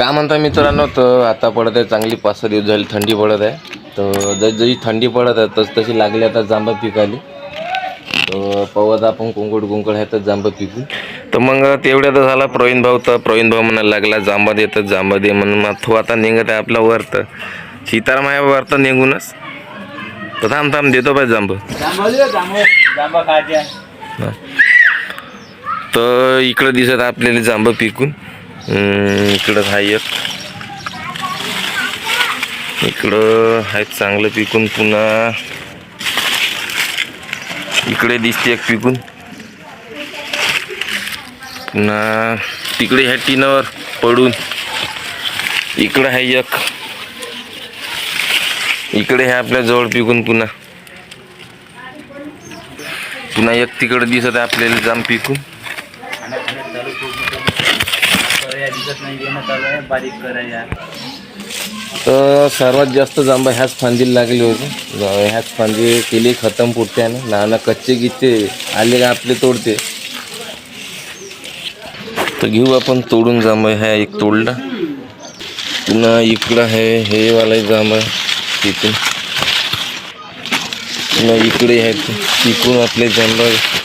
काय का म्हणता मित्रांनो तर आता पडत आहे चांगली पाच सहा दिवस झाली थंडी पडत आहे. तर जशी जशी थंडी पडत आहे तस तशी लागली आता जांभा पिकाली. तर पवत आपण कुंकड कुंकड आहे तर जांभा पिकू. तर मग तेवढ्या तर झाला प्रवीण भाऊ तर प्रवीण भाऊ म्हणायला लागला जांबा देतात जांबा दे म्हणून मग तो आता निघत आहे आपला वर तर सीताराम आहे तर निघूनच. तर थांब थांब देतो पाहिजे जांब. तर इकडं दिसत आहे आपल्याला जांब पिकून. इकडं आहे एक. इकडं आहे चांगलं पिकून पुन्हा. इकडे दिसते एक पिकून. पुन्हा तिकडे ह्या टिनावर पडून. इकडं आहे एक. इकडे ह्या आपल्या जवळ पिकून पुन्हा. पुन्हा एक तिकडं दिसत आहे आपल्याला जाम पिकून. दिसत नाही बारीक तर सर्वात जास्त जांभा ह्याच फांदीला लागली होती. ज- ह्याच फांदी केली खतम पुढच्यानं लहान कच्चे गिच्चे आले का आपले तोडते? तर घेऊ आपण तोडून जांभा ह्या एक तोडला. पुन्हा इकडं आहे हे वाला जांभा तिथून. पुन्हा इकडे आहे तिकडून आपले जांभा प्रवीण भोंगडी तू तुले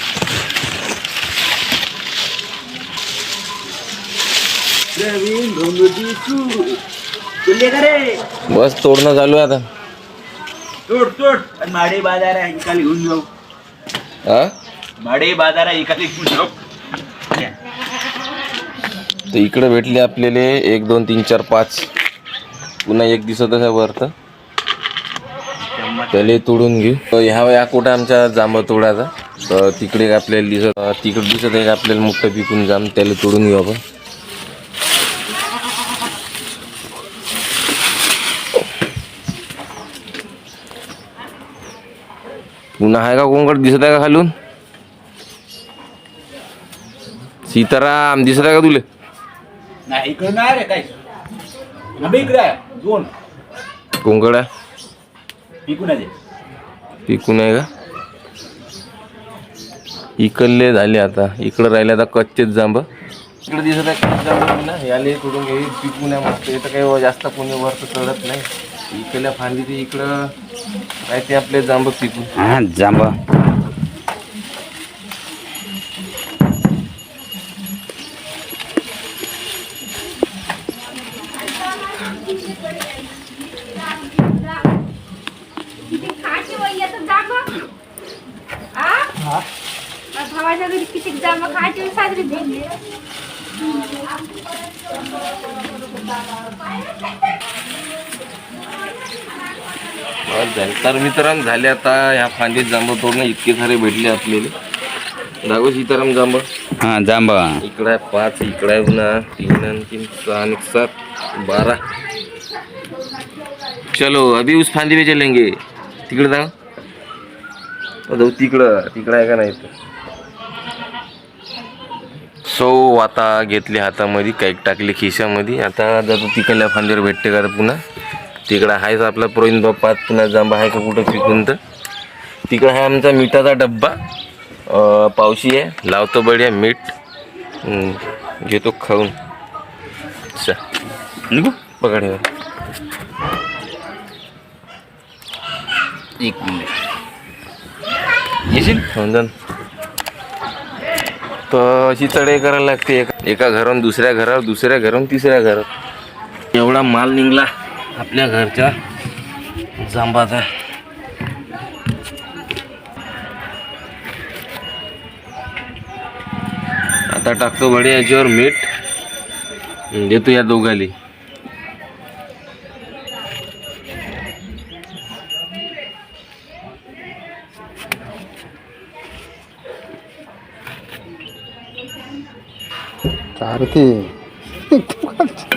का रे बस तोडणं चालू आहे आता. तोड तोड. माडे बाजार आहे इकाली घेऊन जाऊ. हा? माडे बाजार आहे इकाली घेऊन जाऊ. तर इकडे भेटले आपल्याला एक दोन तीन चार पाच. पुन्हा एक दिसतच आहे वरतं. त्याला तोडून घेऊ. तर ह्या या कुठं आमच्या जांब तोडायचा तर तिकडे आपल्याला दिसत तिकडे दिसत आहे आपल्याला मोठं पिकून जाम. त्याला तोडून घेऊ आपण. पुन्हा आहे का कोंकड दिसत आहे का खालून सीताराम दिसत आहे का तुले नाही इकडे नाही रे काय आम्ही इकडे आहे. दोन. कोंकड आहे पिकून आहे पिकून आहे का? इकडले झाले आता. इकडं राहिले आता कच्चेच जांब. इकडे दिसत आहे कच्चे जांब ना याले तोडून घे. पिकून आहे मस्त. इथं काही जास्त कोणी वरत चढत नाही. इकडल्या फांदी ते इकडं. काय ते आपले जांब पिकून हा जांबा. भावाच्या घरी किती खायची साजरी झाले. तर मित्रांनो झाले आता ह्या फांदीत जांब तोडणं इतके सारे भेटले आपल्याला. दाखव सीताराम जांब हा जांबा इकडं आहे पाच इकडं आहे पुन्हा तीन आणि तीन सहा आणि सात बारा. चलो अभी उस फांदी पे चलेंगे. तिकडे जाऊ. जाऊ तिकडं. तिकडं आहे का नाही सो आता घेतली हातामध्ये काईक टाकली खिशामध्ये. आता जातो तिकडल्या फांदीवर भेटते का पुन्हा? तिकडं आहेच आपला प्रवीण बाप्पा पुन्हा जांबा आहे का कुठं पिकून तर. तिकडं आहे आमचा मिठाचा डब्बा. पावशी आहे. लावतो बढिया मीठ. घेतो खाऊन. चा निघू? पकड एक मिनिट. येशील? हो, समजन तर अशी चढाई करायला लागते. एका एका घरावरून दुसऱ्या घरावर दुसऱ्या घरावरून तिसऱ्या घरावर. एवढा माल निघला. आपल्या घरच्या जांबाचा आता टाकतो बडे याच्यावर मीठ. देतो या दोघाली.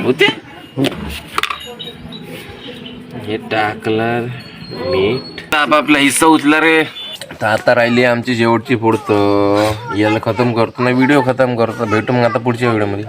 होते? हे टाकलं मीठ. आपापला हिस्सा उचला रे. तर आता राहिली आमची शेवटची फोड तर याला खतम करतो ना व्हिडिओ खतम करतो. भेटू मग आता पुढच्या व्हिडिओमध्ये